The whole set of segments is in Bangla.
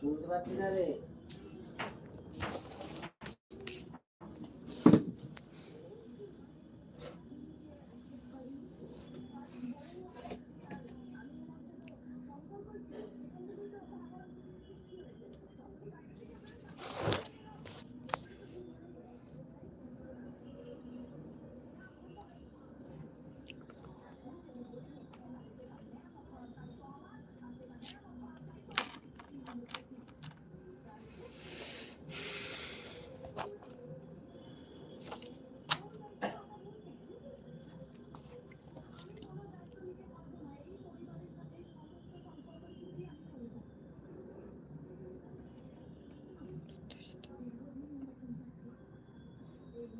শুনতে পাচ্ছি রে?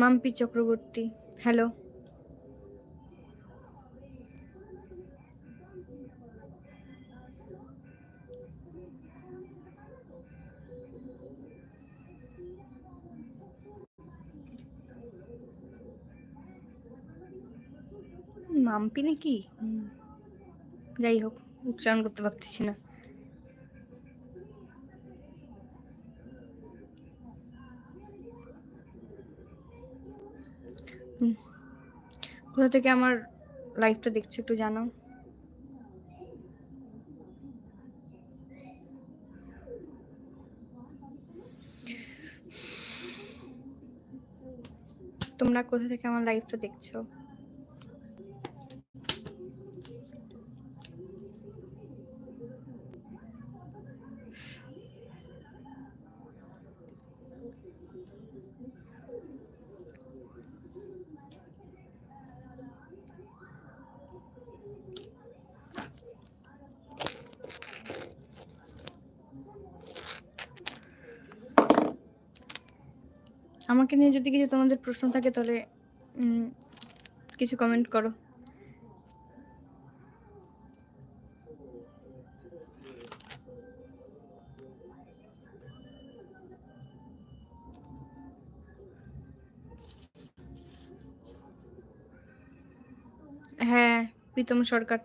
মাম্পি চক্রবর্তী হ্যালো। মাম্পি নাকি? যাই হোক উচ্চারণ করতে পারতেছি না। কোথা থেকে আমার লাইফটা দেখছ একটু জানাও তোমরা কোথা থেকে আমার লাইফটা দেখছ? আমাকে নিয়ে যদি কিছু তোমাদের প্রশ্ন থাকে তাহলে কিছু কমেন্ট করো। হ্যাঁ প্রীতম সরকার।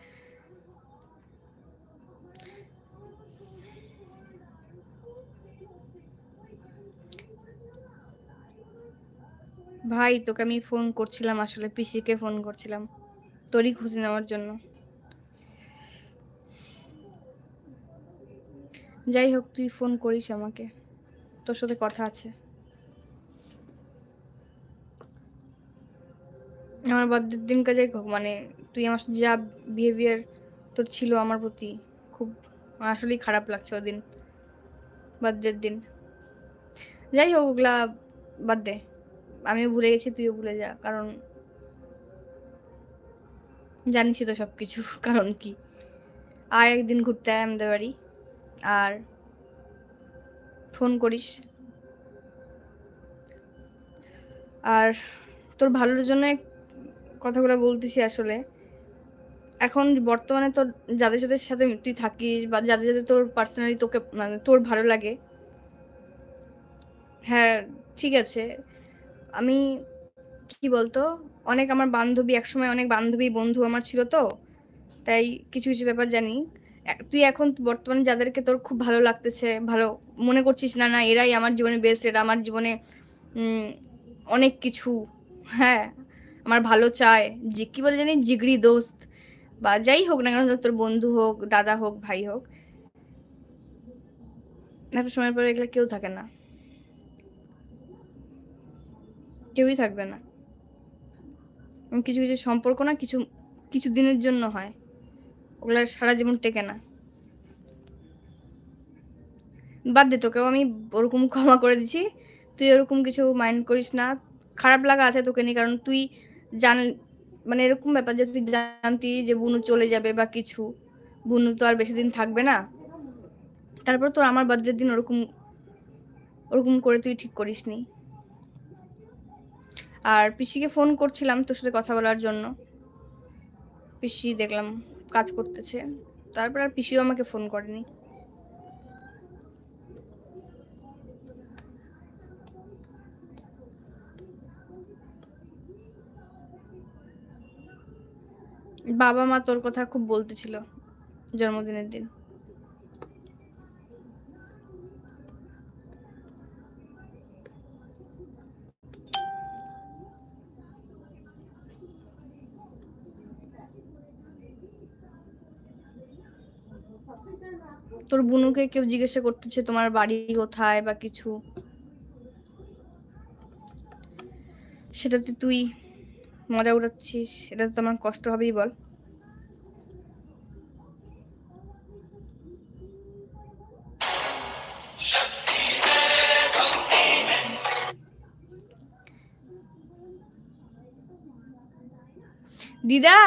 ভাই, তোকে আমি ফোন করছিলাম, আসলে পিসিকে ফোন করছিলাম। তোরই খোঁজ নেওয়ার জন্য। যাই হোক, তুই ফোন করিস আমাকে। তোর সাথে কথা আছে। আমার বার্থডের দিন কাজে মানে তুই আমার যা বিহেভিয়ার তোর ছিল আমার প্রতি খুব আসলেই খারাপ লাগছে ওদিন, বার্থডের দিন। যাই হোক, ওগুলা বাদ দে। আমিও ভুলে গেছি, তুইও ভুলে যা, কারণ জানিসই তো সব কিছু কারণ কি? আয় একদিন ঘুরতে আয় আমাদের বাড়ি, আর ফোন করিস। আর তোর ভালোর জন্য কথাগুলো বলতেছি আসলে। এখন বর্তমানে তোর যাদের যাদের সাথে তুই থাকিস বা যাদের যাদের তোর পার্সোনালি তোকে মানে তোর ভালো লাগে হ্যাঁ ঠিক আছে। আমি, কি বলতো, অনেক আমার বান্ধবী, একসময় অনেক বান্ধবী বন্ধু আমার ছিল তো, তাই কিছু কিছু ব্যাপার জানি। তুই এখন বর্তমানে যাদেরকে তোর খুব ভালো লাগতেছে, ভালো মনে করছিস না না, এরাই আমার জীবনে বেস্ট এরা আমার জীবনে অনেক কিছু হ্যাঁ আমার ভালো চায় যে কি বলে জানি জিগরি দোস্ত, বা যাই হোক না কেন তোর বন্ধু হোক, দাদা হোক, ভাই হোক একটা সময়ের পরে এগুলো কেউ থাকে না। কেউই থাকবে না। কিছু কিছু সম্পর্ক না কিছু কিছু দিনের জন্য হয়। ওগুলা সারা জীবন টেকে না। বাদ দে তোকেও আমি ওরকম ক্ষমা করে দিচ্ছি। তুই ওরকম কিছু মাইন্ড করিস না। খারাপ লাগা আছে তোকে নিয়ে, কারণ তুই জান মানে এরকম ব্যাপার যে তুই জানতি যে বুনু চলে যাবে বা কিছু। বুনু তো আর বেশি দিন থাকবে না। তারপর তোর আমার বার্থডের দিন ওরকম ওরকম করে তুই ঠিক করিসনি। আর পিসিকে ফোন করছিলাম তোর সাথে কথা বলার জন্য। পিসি দেখলাম কাজ করতেছে। তারপর আর পিসিও আমাকে ফোন করেনি। বাবা মা তোর কথা খুব বলতেছিল জন্মদিনের দিন। তোর বুনুকে কেউ জিজ্ঞাসা করতেছে তোমার বাড়ি কোথায় বা কিছু? সেটাতে তুই মজা উড়াচ্ছিস এটা তো আমার কষ্ট হবেই বল। দিদা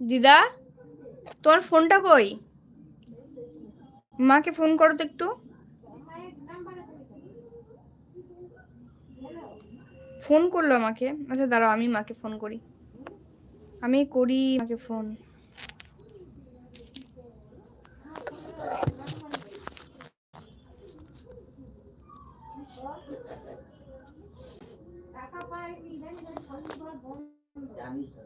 দিদা তোমার ফোনটা কই? মাকে ফোন করো তো একটু। ফোন করল আমাকে। আচ্ছা দাঁড়াও, আমি মাকে ফোন করি। আমি করি মাকে ফোন।